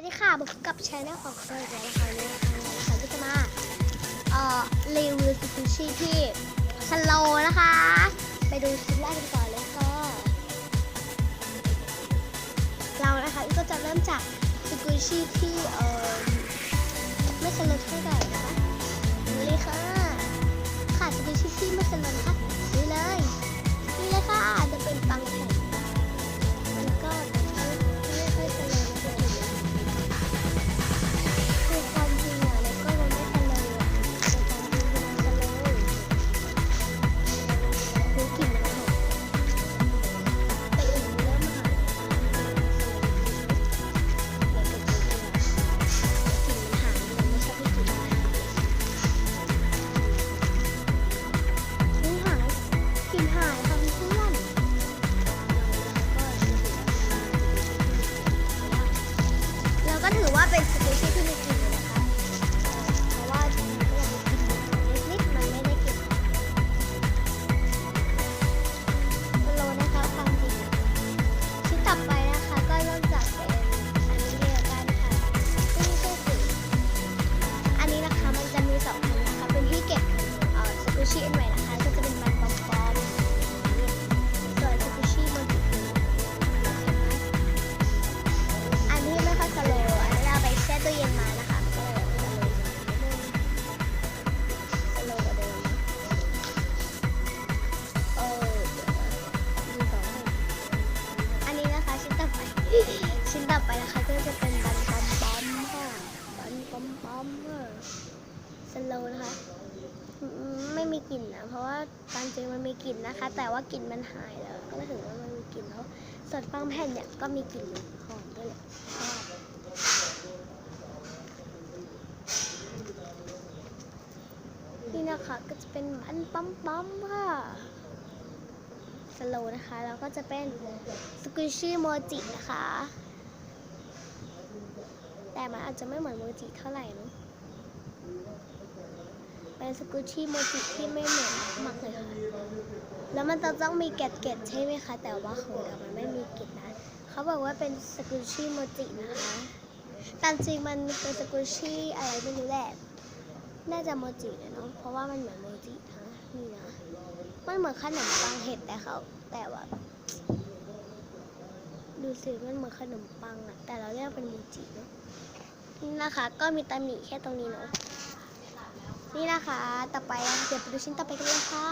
วัสดีค่ะบุกกับชาแนลของเราอีกแล้วนะคะวันนี้นะคะก็จะมาเอ่อรีวิวสกูชี่ที่สโลนะคะ ไปดูชิ้นแรกกันก่อนเลยค่ะ เรานะคะก็จะเริ่มจากสกูชี่ที่เอ่อไม่สโลว์เท่าไหร่นะคะดูเลยค่ะค่ะสกูชี่ที่ไม่สโลว์นะคะ ไม่มีกลิ่นนะเพราะว่าตามจริงมันมีกลิ่นนะคะ แต่ว่ากลิ่นมันหายแล้ว ก็เลยถือว่ามันมีกลิ่นแล้วส่วนปังแผ่นเนี่ยก็มีกลิ่นหอมด้วยแหละนี่นะคะก็จะเป็นบันปั๊มปั๊มค่ะสโลนะคะแล้วก็จะเป็นสกุชี่โมจินะคะ แต่มันอาจจะไม่เหมือนโมจิเท่าไหร่นะ เป็นสกุชี่โมจิที่ไม่เหมือนมากเลยค่ะแล้วมันจะต้องมีเกล็ดเกล็ดใช่ไหมคะ แต่ว่าของเรามันไม่มีเกล็ดนะเขาบอกว่าเป็นสกุชี่โมจินะคะแตามจริงมันเป็นสกุชี่อะไรไม่รู้แหละน่าจะโมจิเลยเนาะเพราะว่ามันเหมือนโมจินะนี่นะมันเหมือนขนมปังเห็ดแต่เขาแต่ว่าดูสิมันเหมือนขนมปังอะแต่เราเรียกเป็นโมจิเนาะนี่นะคะ ก็มีตำหนิแค่ตรงนี้เนาะ นี่นะคะ ต่อไปเดี๋ยวไปดูชิ้นต่อไปกันเลยค่ะ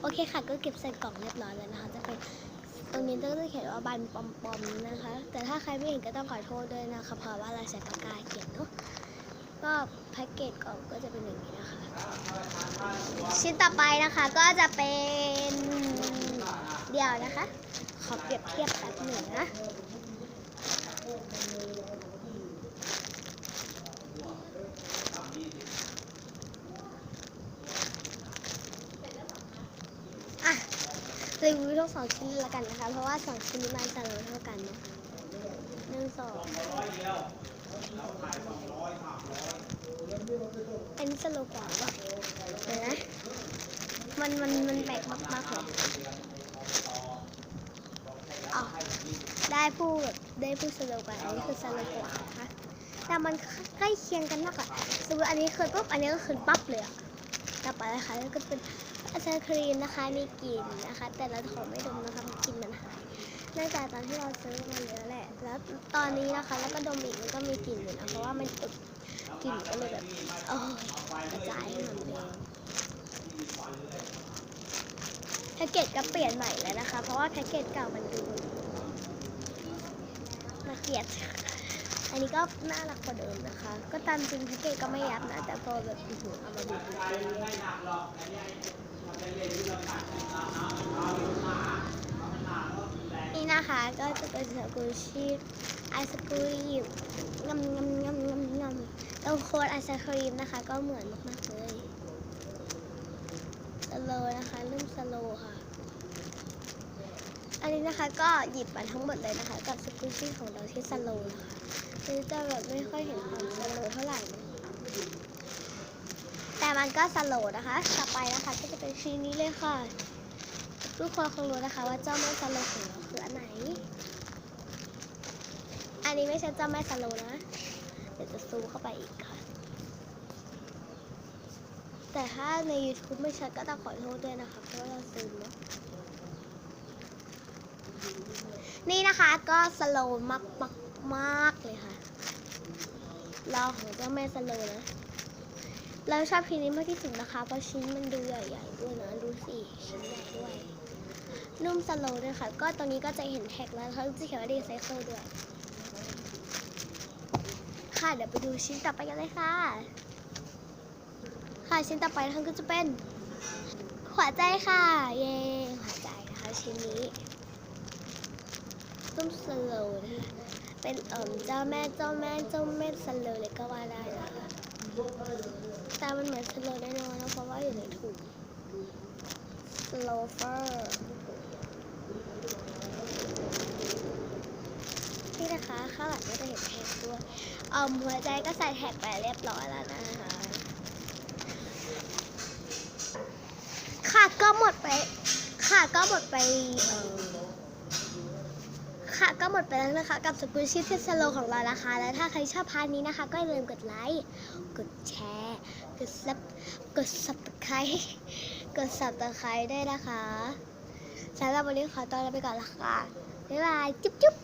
โอเคค่ะ ก็เก็บใส่กล่องเรียบร้อยแล้วนะคะ จะเป็นตรงนี้ก็จะเขียนว่าบันปอมปอมๆนะคะ แต่ถ้าใครไม่เห็นก็ต้องขอโทษด้วยนะคะ เพราะว่าเราใช้ปากกาเขียนเนาะ ก็แพ็กเกจกล่องก็จะเป็นอย่างนี้นะคะ ชิ้นต่อไปนะคะก็จะเป็นเดี๋ยวนะคะ ขอเปรียบเทียบแป๊บหนึ่งนะ รีวิวทั้งสองชิ้นล้วกันนะคะ เพราะว่าสองชิ้นนี้มันจะเท่ากันเนาะหนึ่งสองอันนี้สโลว์กว่าเดี๋ยวนะมันมันมันแปลกมากๆเลยอ๋อได้ผู้ได้ผู้สโลว์กว่าอันนี้คือสโลว์กว่านะคะแต่มันใกล้เคียงกันมากอะสมมติอันนี้คืนปุ๊บอันนี้ก็คืนปั๊บเลยอะ ต่อไปนะคะแล้วก็เป็นอาจารย์ครีมนะคะ มีกลิ่นนะคะ แต่เราขอไม่ดมนะคะกลิ่นมันหายเนื่องจากตอนที่เราซื้อมาเยอะแหละ แล้วตอนนี้นะคะ แล้วก็ดมอีกมันก็มีกลิ่นอยู่นะเพราะว่ามันติดกลิ่นก็เลยแบบโอ้ยกระจายให้มันเลยแพ็กเกจก็เปลี่ยนใหม่แล้วนะคะ เพราะว่าแพ็กเกจเก่ามันดูน่าเกียด อันนี้ก็น่ารักกว่าเดิมนะคะ ก็ตามจริงแพ็กเกจก็ไม่ยับนะ แต่พอแบบอื้อหือเอามาดูดูนี่นะคะก็จะเป็นสกูชี่ไอศครีมงำงำงำงำงำตรงโค้ดไอศครีมนะคะ ก็เหมือนมากๆเลยสโลนะคะเริ่มสโลค่ะ อันนี้นะคะก็หยิบมาทั้งหมดเลยนะคะ กับสกูชี่ของเราที่สโลนะคะ คือจะแบบไม่ค่อยเห็นความสโลว์เท่าไหร่ แต่มันก็สโลว์นะคะต่อไปนะคะก็จะเป็นชิ้นนี้เลยค่ะ ทุกคนคงรู้นะคะ ว่าเจ้าไม่สโลว์ของเราคืออันไหน อันนี้ไม่ใช่เจ้าแม่สโลนะ เดี๋ยวจะซูมเข้าไปอีกค่ะ แต่ถ้าใน YouTube ไม่ชัดก็ต้องขอโทษด้วยนะคะ เพราะว่าเราซูมเนาะนี่นะคะก็สโลว์มากมากมากเลยค่ะ ราของเจ้าแม่สโลนะ เราชอบชิ้นนี้มากที่สุดนะคะ เพราะชิ้นมันดูใหญ่ๆด้วยนะ ดูสิชิ้นใหญ่ด้วย นุ่มสโลด้วยค่ะ ก็ตรงนี้ก็จะเห็นแท็กแล้วเขาจะเขียนว่าดีไซเคิลด้วย ค่ะ เดี๋ยวไปดูชิ้นต่อไปกันเลยค่ะ ค่ะชิ้นต่อไปนะคะก็จะเป็นหัวใจค่ะ เย้หัวใจนะคะชิ้นนี้ตุ้มสโลนะคะ เป็นเอ่มเจ้าแม่เจ้าแม่เจ้าแม่สโลเลยก็ว่าได้นะคะแต่มันเหมือนสโลว์แน่นอนนะเพราะว่าอยู่ในถุงสโลเฟอร์นี่นะคะข้างหลังก็จะเห็นแท็กด้วยเอ่มหัวใจก็ใส่แท็กไปเรียบร้อยแล้วนะคะค่ะก็หมดไปค่ะก็หมดไปเอ่อ ค่ะ ก็หมดไปแล้วนะคะ กับสกุลชีพเทสโลของเรานะคะ แล้วถ้าใครชอบพาร์ทนี้นะคะ ก็อย่าลืมกดไลค์ กดแชร์ กดซับ กดซับตะไคร้กดซับตะไคร้ด้วยนะคะสำหรับวันนี้ขอตัวลาไปก่อนละค่ะ บ๊ายบาย จุ๊บจุ๊บ